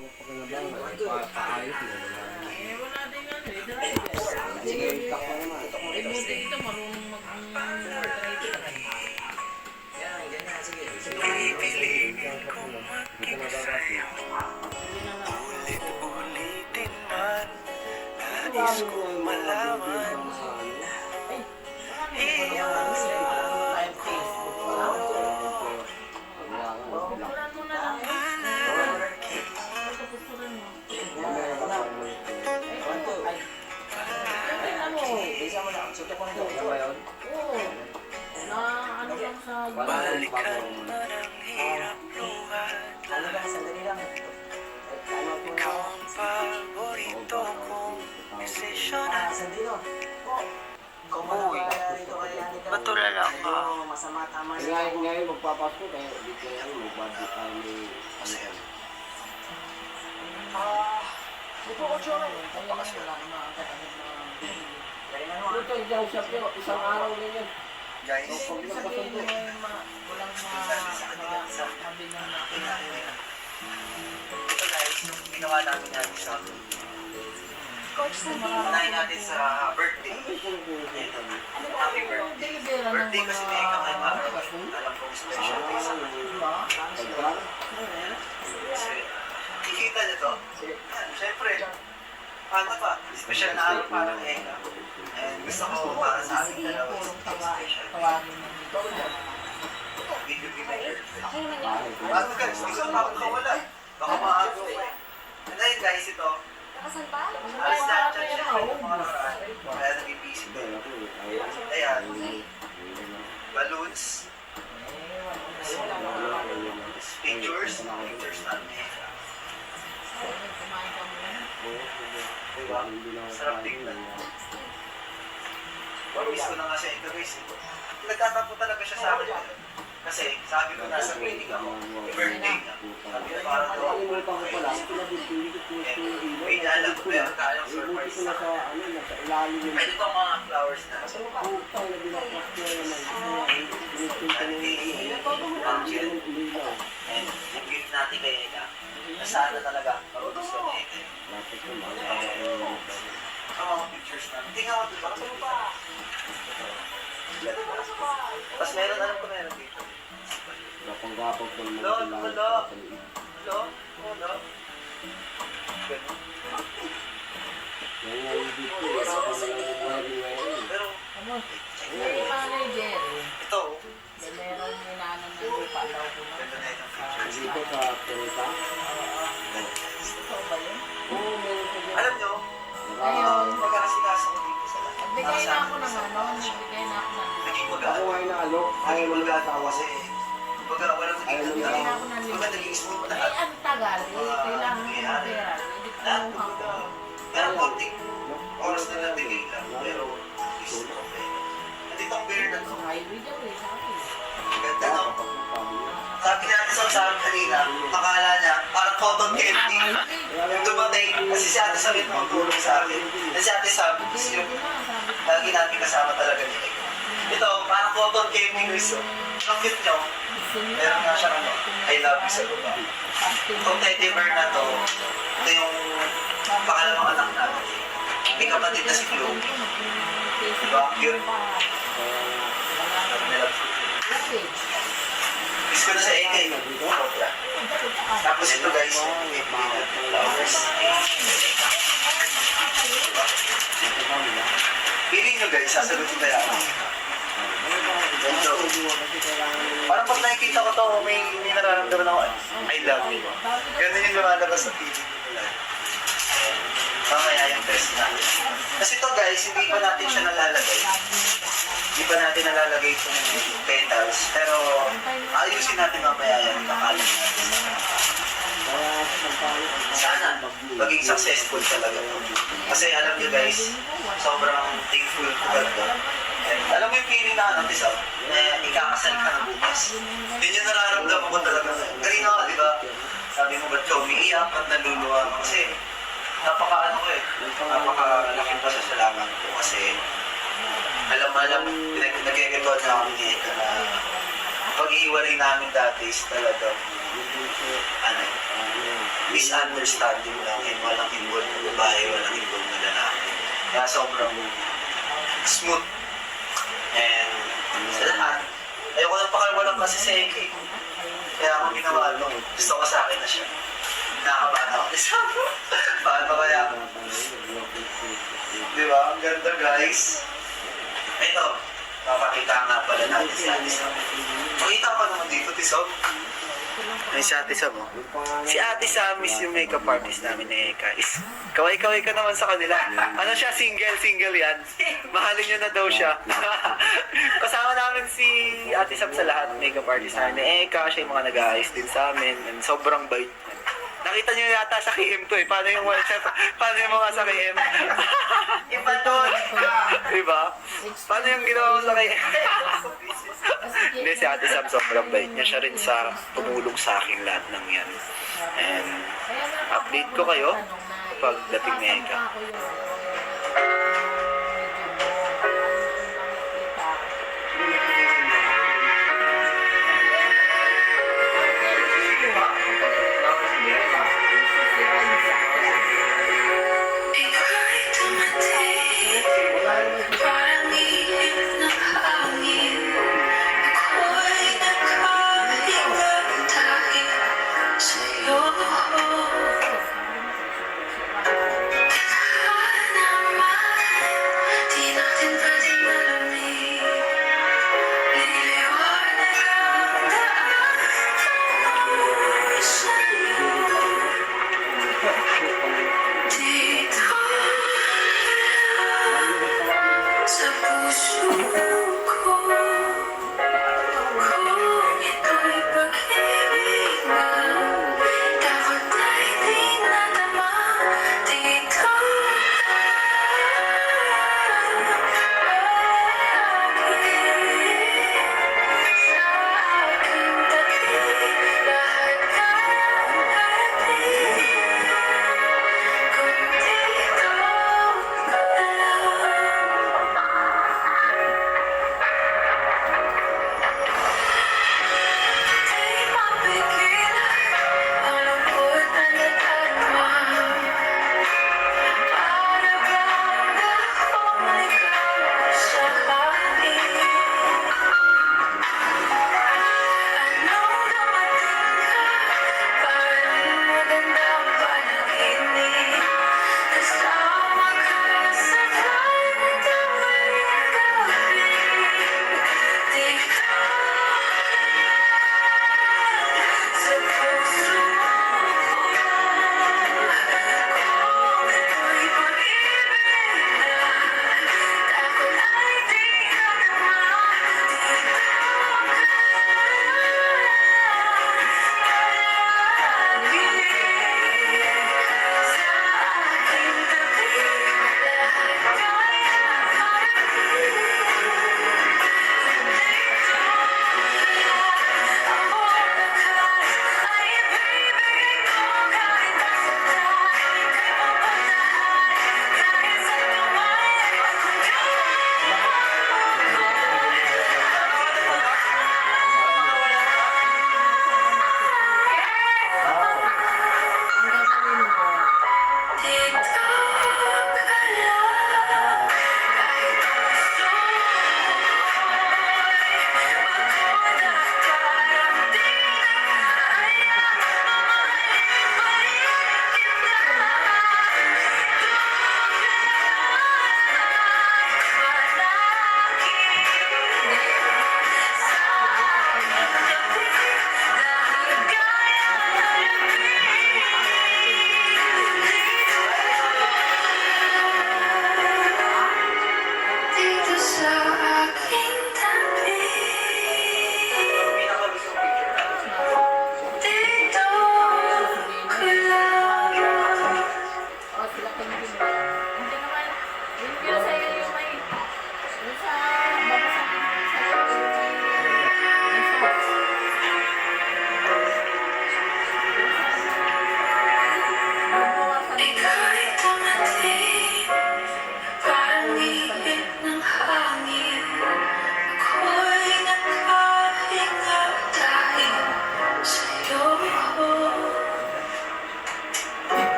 我跟他们讲，我来发发爱的评论来。Anika. Matulala ka. Medyo masama tama Eh, Ngayon, ngayon magpapasko kaya dito ano, magbudget tayo ni ano yan. Ah, ito ko siya. Na na... Ano ah. Ito, isang shop nyo, isang araw din yan. Guys, sabihin mo yung walang ma- ma- mabilang na ito guys, nung ginawa namin yan sa Unahin natin sa birthday. Happy birthday. Birthday kasi ni Eka kay Mara Alam kong special day sa kanya Diba? Kasi, Kikita niyo to? Yan, syempre. Ano pa? Special na araw para kay Eka And gusto ko para sa amin dalawa special tawagin. Mo girlfriend? Bakit? Bago guys, gusto ko makakawala Baka maaagaw ko eh And then guys, ito Balloons na. Pictures, pictures muna. Diba? Sarap tingnan. Miss ko na nga siya ito guys. Nagtatampo talaga siya sa akin. Kasi sabi ko nasa meeting ako, birthday niya. Sabi ko parang daw ako Nakalimutan ko pala, pinabibili ko may alam ko ko na sa, ano, nasa ilalim yung Pwede itong mga flowers na. putang na binaklas ko na naman. Pinipinta na yung ilaw. Ang chill. And yung gift natin kay Eka. Na sana talaga magugusto ni Eka. Lapit ko, mga Ang mga pictures namin. Tingnan mo dito. Kasi pa. Tapos meron, alam ko meron dito. Gapang-gapang ko naman Lo, sila. lo. Hello? Hello? Ganun. Yan nga yung dito. Ako na lang bubuhay ngayon. Ano? May manager. ito, May meron inanan ng lupa daw ko na. Dito sa Teresa. Totoo ba yun? Oo, meron. Alam nyo, Ngayon, nag-aasikaso ko dito sa lahat. nagbigay na ako ng ano, nagbigay na ako ng Naging Ako magaan. nga yung naalo. Ayaw Naging mo na magaan ako tawa kasi baga walang Ayaw naging mo Nagbigay na naging ako smooth Eh, lahat. ang tagal. Eh, kailangan ko ng pera. Lahat ko. baga. Pero konting oras na nabigay lang. Pero is okay. Nandito ang beer na to. Sa highway daw eh, sabi. Ganda no? Sabi natin sa sa akin kanina, akala niya parang cotton candy. Yung dumating, kasi si Ate Sam yung tumutulong sa akin. Kasi si Ate Sam, yung lagi natin kasama talaga ni Eka. Ito, parang cotton candy guys. oh. Ang cute nyo. Meron nga siyang ano, I love you sa lupa. Itong teddy bear na to, ito yung pangalawang anak natin. May kapatid na si Chloe. Diba? Na ko. Miss ko na sa. Sobra. Tapos ito guys, flowers. Feeling nyo guys, sasagutin na yan. Ito. Nakikita ko to, may, may nararamdaman ako, I love you. Ganun yung lumalabas sa ko nila. Mamaya yung test natin. Kasi to guys, hindi pa natin siya nalalagay. Hindi pa natin nalalagay itong petals. Pero ayusin natin mamaya yan. Kakalim natin. Sana maging successful talaga. Kasi alam nyo guys, sobrang thankful ko talaga. Alam mo yung feeling na ano, Tisa, na ikakasal ka na bukas. Yun yung nararamdaman ko talaga. Kanina ka, di ba? Sabi mo, ba't ka umiiyak at naluluwa? Kasi napaka ano ko eh, napaka laking pasasalamat ko kasi alam alam, pinag-nagkikitaon na ako ni Eka na pag-iiwalay namin dati is talagang ano, misunderstanding lang and walang involved na babae, walang involved na lalaki. Kaya sobrang smooth. Sa lahat, ayoko lang pakiwalang kasi sa Eke. Kaya ako ginawa ito. Gusto ko sa akin na siya. Nakakabahan ako. Paano kaya? Di ba? Ang ganda guys. Ito, papakita nga pala natin si Ate Sam. Makita ka naman dito, Tisob. Ay, si Ate Sam, oh. Si Ate Sam is yung makeup artist namin ni Eka. Is, kaway-kaway ka naman sa kanila. Ano siya, single, single yan. Mahalin niyo na daw siya. Kasama namin si Ate Sam sa lahat, makeup artist namin ni Eka. Siya yung mga nag-aayos din sa amin. And sobrang bait. Nakita niyo yata sa KM to eh. Paano yung, paano yung mga sa KM? Iba doon. Diba? Paano yung ginawa mo sa KM? Hindi, si Ate Sam sobrang bait niya. Siya rin sa tumulong sa akin lahat ng yan. And update ko kayo pagdating ni Eka. Bye.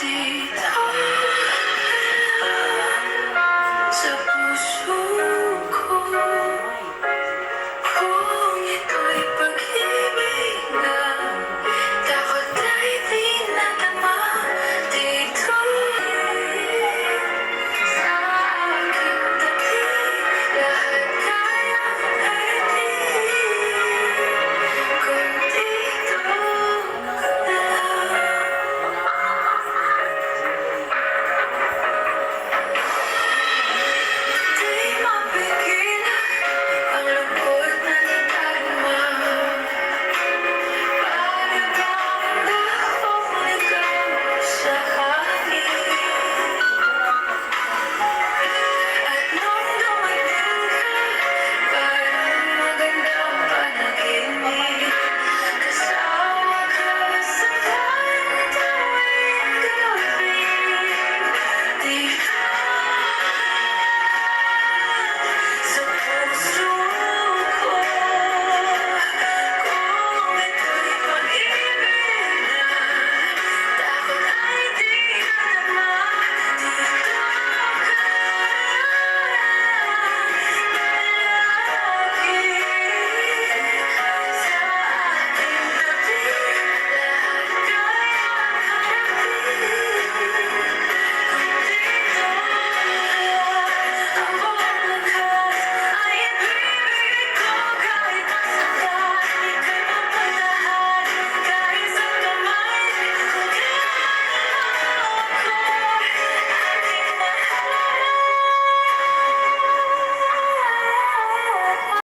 Dito Sa puso